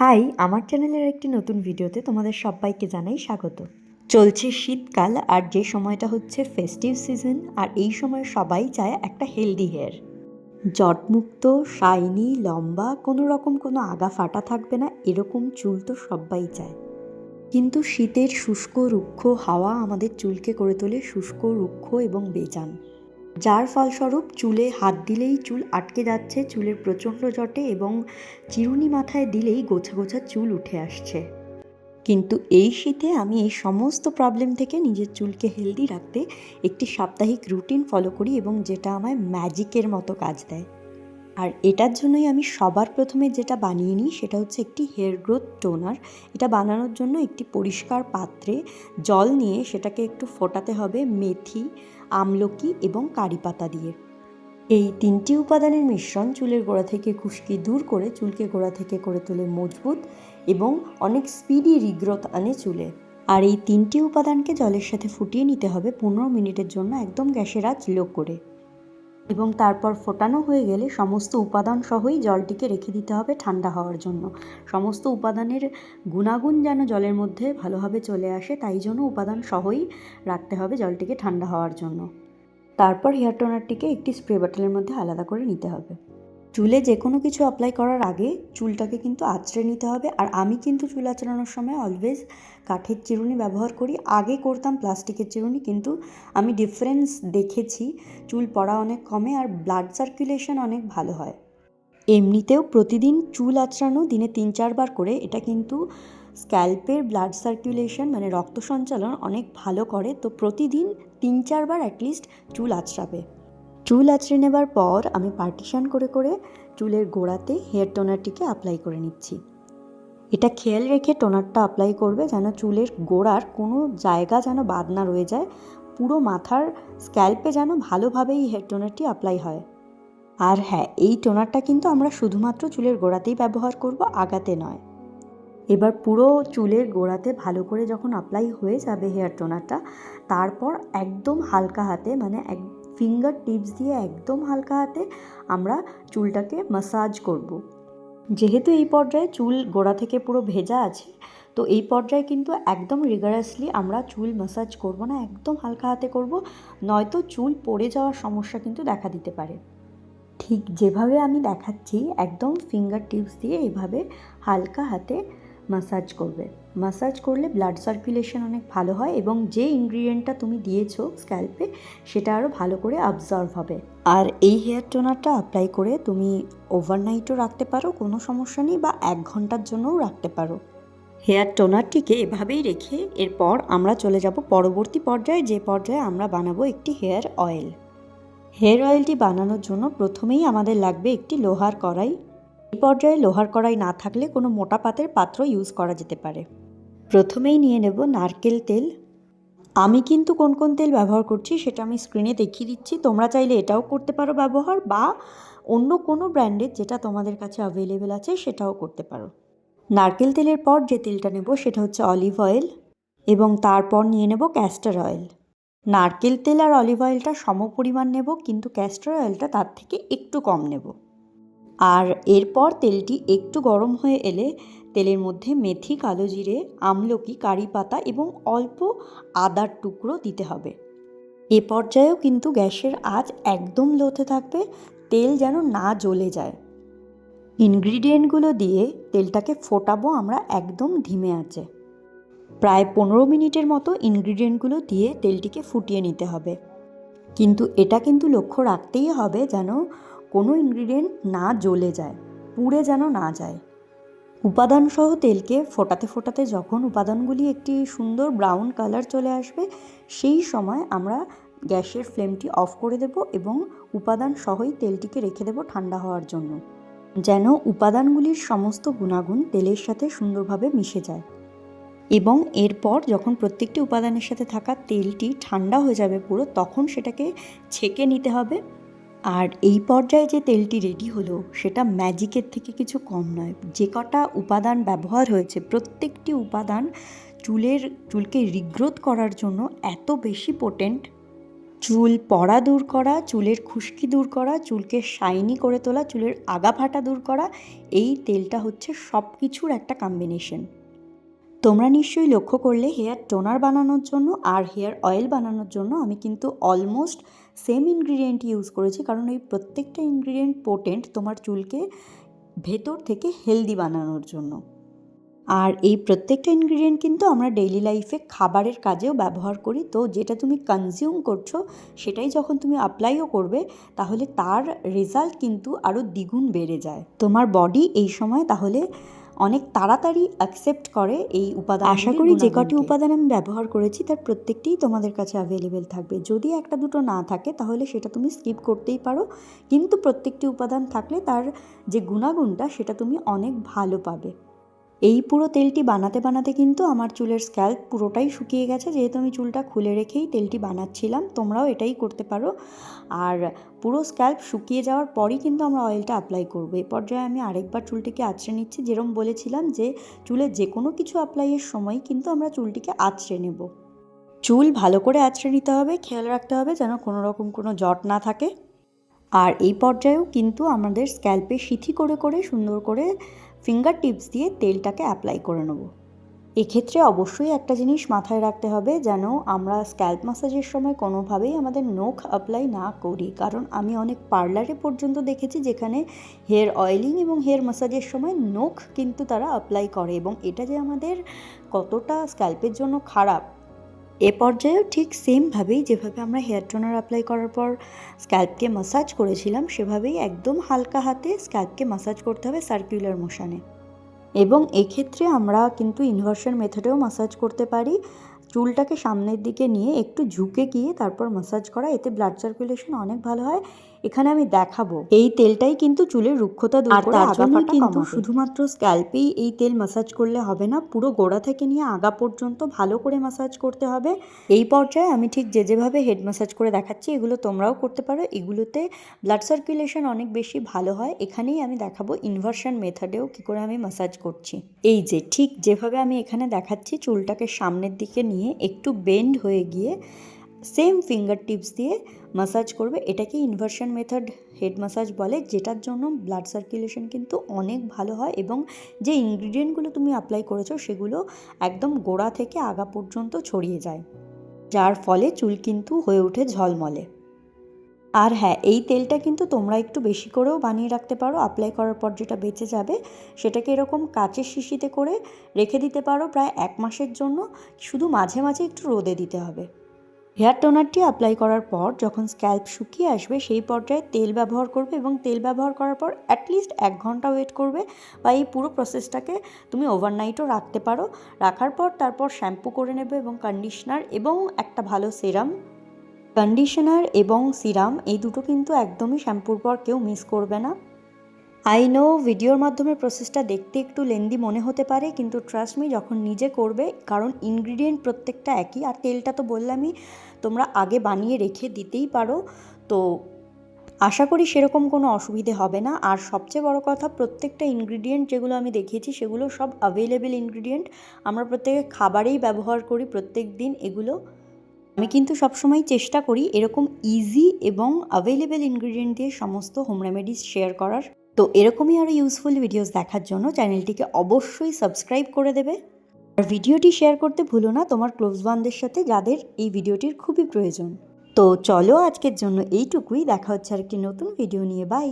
High, আমার চ্যানেলের একটি নতুন ভিডিওতে তোমাদের সবাইকে জানাই স্বাগত। চলছে শীতকাল আর যে সময়টা হচ্ছে ফেস্টিভ সিজন আর এই সময় সবাই চায় একটা হেলদি হেয়ার জটমুক্ত শাইনি লম্বা, কোনো রকম কোনো আগা ফাটা থাকবে না, এরকম চুল তো সবাই চায়। কিন্তু শীতের শুষ্ক, রুক্ষ হাওয়া আমাদের চুলকে করে তোলে শুষ্ক, রুক্ষ এবং বেজান। যার ফলস্বরূপ চুলে হাত দিলেই চুল আটকে যাচ্ছে, চুলের প্রচণ্ড জটে এবং চিরুনি মাথায় দিলেই গোছা গোছা চুল উঠে আসছে। কিন্তু এই শীতে আমি এই সমস্ত প্রবলেম থেকে নিজের চুলকে হেলদি রাখতে একটি সাপ্তাহিক রুটিন ফলো করি এবং যেটা আমায় ম্যাজিকের মতো কাজ দেয়। আর এটার জন্যই আমি সবার প্রথমে যেটা বানিয়ে নিই সেটা হচ্ছে একটি হেয়ার গ্রোথ টোনার এটা বানানোর জন্য একটি পরিষ্কার পাত্রে জল নিয়ে সেটাকে একটু ফোটাতে হবে মেথি, আমলকি এবং কারি পাতা দিয়ে। এই তিনটি উপাদানের মিশ্রণ চুলের গোড়া থেকে খুশকি দূর করে চুলকে গোড়া থেকে করে তোলে মজবুত এবং অনেক স্পিডি রিগ্রোথ আনে চুলে। আর এই তিনটি উপাদানকে জলের সাথে ফুটিয়ে নিতে হবে পনেরো মিনিটের জন্য একদম গ্যাসের আঁচ লো করে। এবং তারপর ফোটানো হয়ে গেলে সমস্ত উপাদান সহই জলটিকে রেখে দিতে হবে ঠান্ডা হওয়ার জন্য। সমস্ত উপাদানের গুণাগুণ যেন জলের মধ্যে ভালোভাবে চলে আসে, তাই জন্য উপাদান সহই রাখতে হবে জলটিকে ঠান্ডা হওয়ার জন্য। তারপর হেয়ার টোনারটিকে একটি স্প্রে বটলের মধ্যে আলাদা করে নিতে হবে। চুলে যে কোনো কিছু অ্যাপ্লাই করার আগে চুলটাকে কিন্তু আঁচড়ে নিতে হবে। আর আমি কিন্তু চুল আঁচড়ানোর সময় অলওয়েজ কাঠের চিরুনি ব্যবহার করি। আগে করতাম প্লাস্টিকের চিরুনি, কিন্তু আমি ডিফারেন্স দেখেছি। চুল পড়া অনেক কমে আর ব্লাড সার্কুলেশন অনেক ভালো হয়। এমনিতেও প্রতিদিন চুল আঁচড়ানো দিনে তিন চারবার করে, এটা কিন্তু স্ক্যাল্পের ব্লাড সার্কুলেশন মানে রক্ত সঞ্চালন অনেক ভালো করে। তো প্রতিদিন তিন চারবার অ্যাটলিস্ট চুল আঁচড়াবে। চুল আঁচড়ে নেবার পর আমি পার্টিশন করে করে চুলের গোড়াতে হেয়ার টোনারটিকে অ্যাপ্লাই করে নিচ্ছি। এটা খেয়াল রেখে টোনারটা অ্যাপ্লাই করবে যেন চুলের গোড়ার কোনো জায়গা যেন বাদ না রয়ে যায়, পুরো মাথার স্ক্যাল্পে যেন ভালোভাবেই হেয়ার টোনারটি অ্যাপ্লাই হয়। আর হ্যাঁ এই টোনারটা কিন্তু আমরা শুধুমাত্র চুলের গোড়াতেই ব্যবহার করব, আগাতে নয়। এবার পুরো চুলের গোড়াতে ভালো করে যখন অ্যাপ্লাই হয়ে যাবে হেয়ার টোনারটা তারপর একদম হালকা হাতে মানে এক ফিঙ্গার টিপস দিয়ে একদম হালকা হাতে আমরা চুলটাকে মাসাজ করব। যেহেতু এই পর্যায়ে চুল গোড়া থেকে পুরো ভেজা আছে, তো এই পর্যায়ে কিন্তু একদম রিগারাসলি আমরা চুল মাসাজ করব না, একদম হালকা হাতে করব, নয়তো চুল পড়ে যাওয়ার সমস্যা কিন্তু দেখা দিতে পারে ঠিক যেভাবে আমি দেখাচ্ছি, একদম ফিঙ্গার টিপস দিয়ে এইভাবে হালকা হাতে মাসাজ করবে মাসাজ করলে ব্লাড সার্কুলেশন অনেক ভালো হয় এবং যে ইনগ্রিডিয়েন্টটা তুমি দিয়েছ স্ক্যাল্পে সেটা আরও ভালো করে অবজার্ভ হবে। আর এই হেয়ার টোনারটা অ্যাপ্লাই করে তুমি ওভারনাইটও রাখতে পারো, কোনো সমস্যা নেই, বা এক ঘণ্টার জন্যও রাখতে পারো। হেয়ার টোনারটিকে এভাবেই রেখে এরপর আমরা চলে যাব পরবর্তী পর্যায়ে, যে পর্যায়ে আমরা বানাবো একটি হেয়ার অয়েল হেয়ার অয়েলটি বানানোর জন্য প্রথমেই আমাদের লাগবে একটি লোহার কড়াই। এই পর্যায়ে লোহার কড়াই না থাকলে কোনো মোটা পাতের পাত্র ইউজ করা যেতে পারে। প্রথমেই নিয়ে নেব নারকেল তেল। আমি কিন্তু কোন কোন তেল ব্যবহার করছি সেটা আমি স্ক্রিনে দেখিয়ে দিচ্ছি। তোমরা চাইলে এটাও করতে পারো ব্যবহার বা অন্য কোনো ব্র্যান্ডের যেটা তোমাদের কাছে অ্যাভেলেবেল আছে সেটাও করতে পারো। নারকেল তেলের পর যে তেলটা নেব সেটা হচ্ছে অলিভ অয়েল এবং তারপর নিয়ে নেব ক্যাস্টার অয়েল নারকেল তেল আর অলিভ অয়েলটা সম পরিমাণ নেব কিন্তু ক্যাস্টার অয়েলটা তার থেকে একটু কম নেব। আর এরপর তেলটি একটু গরম হয়ে এলে তেলের মধ্যে মেথি, কালো জিরে, আমলকি, কারি পাতা এবং অল্প আদার টুকরো দিতে হবে। এ পর্যায়েও কিন্তু গ্যাসের আঁচ একদম লোতে থাকবে, তেল যেন না জ্বলে যায়। ইনগ্রিডিয়েন্টগুলো দিয়ে তেলটাকে ফোটাবো আমরা একদম ধিমে আছে প্রায় পনেরো মিনিটের মতো ইনগ্রিডিয়েন্টগুলো দিয়ে তেলটিকে ফুটিয়ে নিতে হবে। কিন্তু এটা কিন্তু লক্ষ্য রাখতেই হবে যেন কোনো ইনগ্রিডিয়েন্ট না জ্বলে যায়, পুড়ে যেন না যায়। উপাদানসহ তেলকে ফোটাতে ফোটাতে যখন উপাদানগুলি একটি সুন্দর ব্রাউন কালার চলে আসবে, সেই সময় আমরা গ্যাসের ফ্লেমটি অফ করে দেব এবং উপাদান সহই তেলটিকে রেখে দেব ঠান্ডা হওয়ার জন্য, যেন উপাদানগুলির সমস্ত গুণাগুণ তেলের সাথে সুন্দরভাবে মিশে যায়। এবং এরপর যখন প্রত্যেকটি উপাদানের সাথে থাকা তেলটি ঠান্ডা হয়ে যাবে পুরো, তখন সেটাকে ছেঁকে নিতে হবে। আর এই পর্যায়ে যে তেলটি রেডি হলো, সেটা ম্যাজিকের থেকে কিছু কম নয়। যে কটা উপাদান ব্যবহার হয়েছে, প্রত্যেকটি উপাদান চুলের, চুলকে রিগ্রোথ করার জন্য এত বেশি পোটেন্ট চুল পড়া দূর করা, চুলের খুশকি দূর করা, চুলকে শাইনি করে তোলা, চুলের আগা ফাটা দূর করা, এই তেলটা হচ্ছে সব কিছুর একটা কম্বিনেশন তোমরা নিশ্চয়ই লক্ষ্য করলে, হেয়ার টোনার বানানোর জন্য আর হেয়ার অয়েল বানানোর জন্য আমি কিন্তু অলমোস্ট সেম ইনগ্রিডিয়েন্ট ইউজ করেছি, কারণ ওই প্রত্যেকটা ইনগ্রিডিয়েন্ট পোটেন্ট তোমার চুলকে ভেতর থেকে হেলদি বানানোর জন্য। আর এই প্রত্যেকটা ইনগ্রিডিয়েন্ট কিন্তু আমরা ডেইলি লাইফে খাবারের কাজেও ব্যবহার করি, তো যেটা তুমি কনজিউম করছ, সেটাই যখন তুমি অ্যাপ্লাইও করবে, তাহলে তার রেজাল্ট কিন্তু আরও দ্বিগুণ বেড়ে যায়। তোমার বডি এই সময় তাহলে অনেক তাড়াতাড়ি অ্যাকসেপ্ট করে এই উপাদান আশা করি যে কটি উপাদান আমি ব্যবহার করেছি তার প্রত্যেকটিই তোমাদের কাছে অ্যাভেলেবেল থাকবে। যদি একটা দুটো না থাকে তাহলে সেটা তুমি স্কিপ করতেই পারো। কিন্তু প্রত্যেকটি উপাদান থাকলে তার যে গুণাগুণটা সেটা তুমি অনেক ভালো পাবে। এই পুরো তেলটি বানাতে বানাতে কিন্তু আমার চুলের স্ক্যাল্প পুরোটাই শুকিয়ে গেছে। যেহেতু আমি চুলটা খুলে রেখেই তেলটি বানাচ্ছিলাম, তোমরাও এটাই করতে পারো। আর পুরো স্ক্যাল্প শুকিয়ে যাওয়ার পরই কিন্তু আমরা অয়েলটা অ্যাপ্লাই করব। এই পর্যায়ে আমি আরেকবার চুলটিকে আঁচড়ে নিচ্ছি। যেরকম বলেছিলাম যে, চুলে যে কোনো কিছু অ্যাপ্লাইয়ের সময় কিন্তু আমরা চুলটিকে আঁচড়ে নেব। চুল ভালো করে আঁচড়ে নিতে হবে, খেয়াল রাখতে হবে যেন কোনো রকম কোনো জট না থাকে। আর এই পর্যায়েও কিন্তু আমাদের স্ক্যাল্পে সিথি করে করে সুন্দর করে ফিঙ্গার টিপস দিয়ে তেলটাকে অ্যাপ্লাই করে নেব। এক্ষেত্রে অবশ্যই একটা জিনিস মাথায় রাখতে হবে যেন আমরা স্ক্যাল্প ম্যাসাজের সময় কোনোভাবেই আমাদের নখ অ্যাপ্লাই না করি। কারণ আমি অনেক পার্লারে পর্যন্ত দেখেছি যেখানে হেয়ার অয়েলিং এবং হেয়ার ম্যাসাজের সময় নখ কিন্তু তারা অ্যাপ্লাই করে এবং এটা যে আমাদের কতটা স্ক্যাল্পের জন্য খারাপ এ পর্যায়েও ঠিক সেমভাবেই যেভাবে আমরা হেয়ার টোনার অ্যাপ্লাই করার পর স্ক্যাল্পকে মাসাজ করেছিলাম, সেভাবেই একদম হালকা হাতে স্ক্যাল্পকে মাসাজ করতে হবে সার্কুলার মোশানে এবং এক্ষেত্রে আমরা কিন্তু ইনভার্সন মেথডেও মাসাজ করতে পারি। চুলটাকে সামনের দিকে নিয়ে একটু ঝুঁকে গিয়ে তারপর মাসাজ করা, এতে ব্লাড সার্কুলেশন অনেক ভালো হয়। এখানে আমি দেখাবো। এই তেলটাই কিন্তু চুলের রুক্ষতা দূর করে আগা ফাটা কিন্তু শুধুমাত্র স্ক্যাল্পেই এই তেল মাসাজ করলে হবে না পুরো গোড়া থেকে নিয়ে আগা পর্যন্ত ভালো করে মাসাজ করতে হবে। এই পর্যায়ে আমি ঠিক যে যেভাবে হেড মাসাজ করে দেখাচ্ছি এগুলো তোমরাও করতে পারো। এগুলোতে ব্লাড সার্কুলেশন অনেক বেশি ভালো হয়। এখানেই আমি দেখাবো ইনভার্সন মেথডেও কী করে আমি মাসাজ করছি। এই যে ঠিক যেভাবে আমি এখানে দেখাচ্ছি চুলটাকে সামনের দিকে নিয়ে একটু বেন্ড হয়ে গিয়ে সেম ফিঙ্গার টিপস দিয়ে মাসাজ করবে এটাকে ইনভার্সন মেথড হেড মাসাজ বলে, যেটার জন্য ব্লাড সার্কুলেশন কিন্তু অনেক ভালো হয় এবং যে ইনগ্রিডিয়েন্টগুলো তুমি অ্যাপ্লাই করেছ সেগুলো একদম গোড়া থেকে আগা পর্যন্ত ছড়িয়ে যায়, যার ফলে চুল কিন্তু হয়ে ওঠে ঝলমলে। আর হ্যাঁ এই তেলটা কিন্তু তোমরা একটু বেশি করেও বানিয়ে রাখতে পারো অ্যাপ্লাই করার পর যেটা বেঁচে যাবে সেটাকে এরকম কাচের শিশিতে করে রেখে দিতে পারো প্রায় এক মাসের জন্য, শুধু মাঝে মাঝে একটু রোদে দিতে হবে। হেয়ার টোনারটি অ্যাপ্লাই করার পর যখন স্ক্যাল্প শুকিয়ে আসবে, সেই পর্যায়ে তেল ব্যবহার করবে এবং তেল ব্যবহার করার পর অ্যাটলিস্ট এক ঘণ্টা ওয়েট করবে বা এই পুরো প্রসেসটাকে তুমি ওভারনাইটও রাখতে পারো। রাখার পর তারপর শ্যাম্পু করে নেবে এবং কন্ডিশনার এবং একটা ভালো সেরাম কন্ডিশনার এবং সিরাম এই দুটো কিন্তু একদমই শ্যাম্পুর পর কেউ মিস করবে না। আই নো ভিডিওর মাধ্যমে প্রসেসটা দেখতে একটু লেন্দি মনে হতে পারে, কিন্তু ট্রাস্ট মি যখন নিজে করবে, কারণ ইনগ্রিডিয়েন্ট প্রত্যেকটা একই, আর তেলটা তো বললামই, তোমরা আগে বানিয়ে রেখে দিতেই পারো। তো আশা করি সেরকম কোনো অসুবিধে হবে না। আর সবচেয়ে বড় কথা, প্রত্যেকটা ইনগ্রিডিয়েন্ট যেগুলো আমি দেখিয়েছি সেগুলো সব অ্যাভেলেবেল ইনগ্রিডিয়েন্ট আমরা প্রত্যেকে খাবারেই ব্যবহার করি প্রত্যেক দিন, এগুলো। আমি কিন্তু সবসময় চেষ্টা করি এরকম ইজি এবং অ্যাভেলেবেল ইনগ্রিডিয়েন্ট দিয়ে সমস্ত হোম রেমেডিস শেয়ার করার। তো এরকমই আরও ইউজফুল ভিডিওস দেখার জন্য চ্যানেলটিকে অবশ্যই সাবস্ক্রাইব করে দেবে। আর ভিডিওটি শেয়ার করতে ভুলো না তোমার ক্লোজ ওয়ানদের সাথে যাদের এই ভিডিওটির খুবই প্রয়োজন। তো চলো আজকের জন্য এইটুকুই, দেখা হচ্ছে আর একটি নতুন ভিডিও নিয়ে বাই